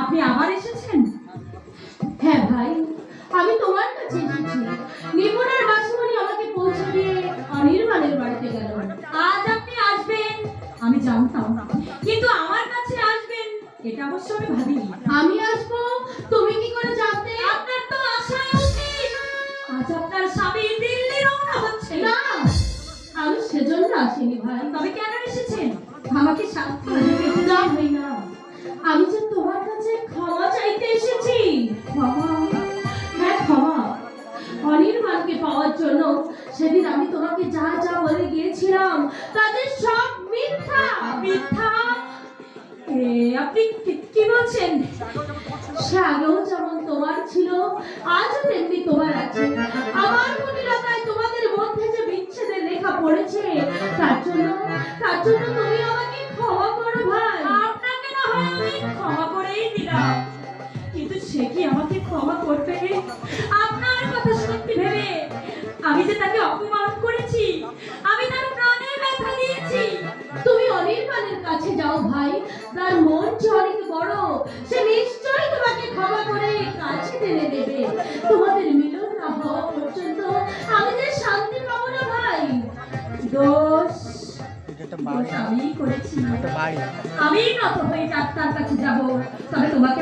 আপনি আবার এসেছেন? হ্যাঁ ভাই, আমি তোমার কাছে এসেছি। নিপুণের বাসুমণি আমাকে পৌঁছে দিয়ে অনির্বাণের বাড়িতে গেল। আজ আপনি আসবেন? আমি জানতাম। কিন্তু আমার কাছে আসবেন, এটা অবশ্য আমি ভাবিনি। আমি আসব? তুমি কি করে জানতে? আপনার তো আশাই উচিত আজ আপনার স্বামী দিল্লি রওনা হচ্ছে। না, আমি সেজন্য আসিনি ভাই। তবে কেন এসেছেন? আমাকে দিতে না ভাই না। আমি যে তোমার কাছে জন্য। সেদিন আমি তোমাকে যা যা বলে গিয়েছিলাম তাদের সব মিথ্যা। মিথ্যা? আপনি কি- বলছেন? সে আগেও যেমন তোমার ছিল তেমনি তোমার আছে। আমার তোমাদের মধ্যে যে বিচ্ছেদের রেখা পড়েছে, তার জন্য তার জন্য তুমি আমাকে ক্ষমা করো ভাই। আপনাকে না হয় আমি ক্ষমা করেই দিলাম। কিন্তু সে কি আমাকে ক্ষমা করবে? তাকে অপমান করেছি। আমি তার প্রাণে ব্যথা দিয়েছি। তুমি অনির্বাণের কাছে যাও ভাই। তার মন অনেক বড় সে নিশ্চয়ই তোমাকে ক্ষমা করে কাছে টেনে নেবে তোমাদের মিলন না হওয়া পর্যন্ত আমি যে শান্তি পাবো না ভাই। দোষ। আমি করেছি। আমি নত হয়ে ডাক্তার কাছে যাব। তবে তোমাকে